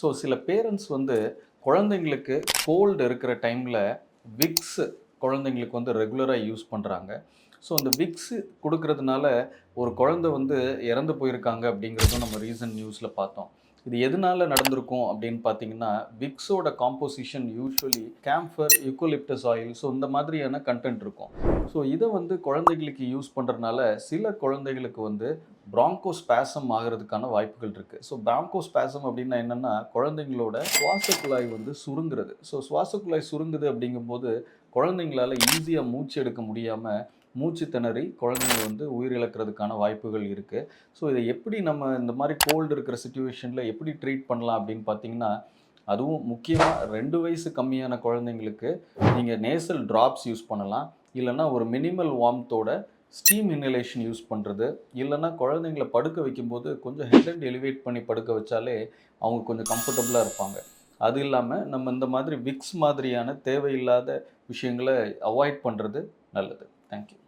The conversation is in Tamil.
ஸோ சில பேரண்ட்ஸ் வந்து குழந்தைங்களுக்கு கோல்டு இருக்கிற டைமில் விக்ஸ் குழந்தைங்களுக்கு வந்து ரெகுலராக யூஸ் பண்ணுறாங்க ஸோ அந்த விக்ஸ் கொடுக்கறதுனால ஒரு குழந்தை வந்து இறந்து போயிருக்காங்க அப்படிங்கிறதும் நம்ம ரீசன்ட் நியூஸில் பார்த்தோம். இது எதனால நடந்திருக்கும் அப்படின்னு பார்த்தீங்கன்னா விக்ஸோட composition usually camphor eucalyptus oil so இந்த மாதிரியான கண்டென்ட் இருக்கும். ஸோ இதை வந்து குழந்தைகளுக்கு யூஸ் பண்ணுறதுனால சில குழந்தைகளுக்கு வந்து பிராங்கோஸ்பாசம் ஆகிறதுக்கான வாய்ப்புகள் இருக்குது ஸோ பிராங்கோஸ்பாசம் அப்படின்னா என்னென்னா குழந்தைங்களோட சுவாச குழாய் வந்து சுருங்குறது. ஸோ சுவாச குழாய் சுருங்குது அப்படிங்கும்போது குழந்தைங்களால ஈஸியாக மூச்சு எடுக்க முடியாமல் மூச்சு திணறி குழந்தைங்க வந்து உயிரிழக்கிறதுக்கான வாய்ப்புகள் இருக்குது ஸோ இதை எப்படி நம்ம இந்த மாதிரி கோல்டு இருக்கிற சுச்சுவேஷனில் எப்படி ட்ரீட் பண்ணலாம் அப்படின்னு பார்த்தீங்கன்னா அதுவும் முக்கியமாக ரெண்டு வயசு கம்மியான குழந்தைங்களுக்கு நீங்கள் நேசல் ட்ராப்ஸ் யூஸ் பண்ணலாம். இல்லைன்னா ஒரு மினிமல் வார்ம்த்தோட ஸ்டீம் இன்ஹலேஷன் யூஸ் பண்ணுறது இல்லைன்னா குழந்தைங்கள படுக்க வைக்கும்போது கொஞ்சம் ஹெட் அண்ட் எலிவேட் பண்ணி படுக்க வச்சாலே அவங்க கொஞ்சம் கம்ஃபர்டபுளாக இருப்பாங்க. அது இல்லாமல் நம்ம இந்த மாதிரி விக்ஸ் மாதிரியான தேவையில்லாத விஷயங்களை அவாய்ட் பண்ணுறது நல்லது. தேங்க்யூ